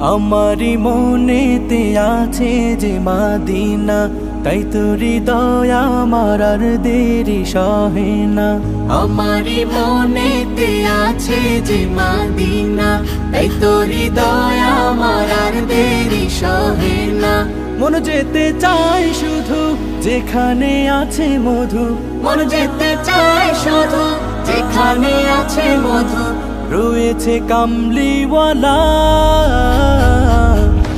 আমারি মনেতে আছে যে মাদিনা তাই তো হৃদয় আমার আর দেরি সহে না। আমারি মনেতে আছে যে মাদিনা তাই তো হৃদয় আমার আর দেরি সহে না। মন যেতে চাই শুধু যেখানে আছে মধু। মন যেতে চায় শুধু যেখানে আছে মধু। রয়েছে কামলিওয়ালা।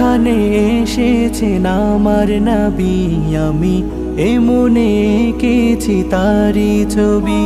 যেখানে এসেছেন আমার নবী আমি এমনে এঁকেছি তারি ছবি।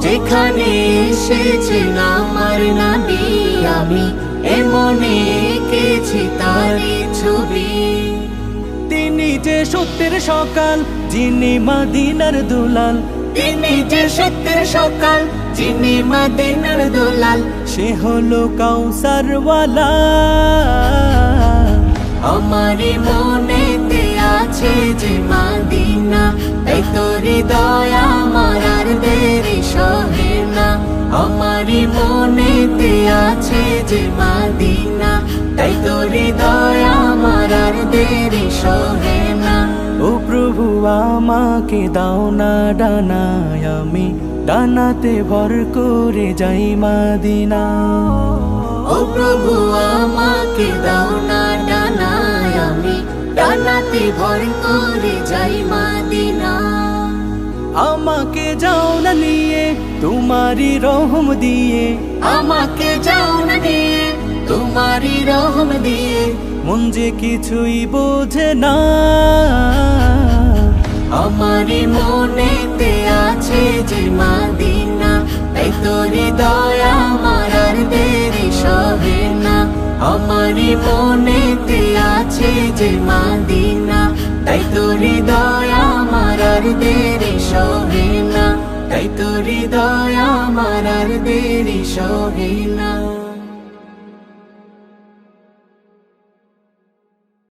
যেখানে এসেছেন আমার নবী আমি এমনে এঁকেছি তারি ছবি। তিনি যে সত্যের সকাল যিনি মাদিনার দুলাল। তিনি যে সত্যের সকাল যিনি মাদিনার দুলাল। সে হলো কাউসারওয়ালা। আমারি মনেতে আছে যে মাদিনা তাই তো হৃদয় আমার আর দেরি সহে না। আমারি মনেতে আছে যে মাদিনা তাই তো হৃদয় আমার আর দেরি সহে না। ও প্রভু আমাকে দাও না ডানায় আমি ডানাতে ভর করে যাই মাদিনা। ও প্রভু আমাকে দাও ডানাতে ভর করে যাই মাদিনা। আমাকে যাও না নিয়ে তোমারই রহম দিয়ে। আমাকে যাও না দিয়ে তোমারই রহম দিয়ে। মন যে কিছুই বোঝে না। আমারি মনেতে আছে যে মাদিনা তাই তো হৃদয় আমার আর দেরি সবে না। আমারি মনেতে আছে যে মাদিনা দেরি সহে না। তাই তোর হৃদয় আমার আর দেরি সহে না।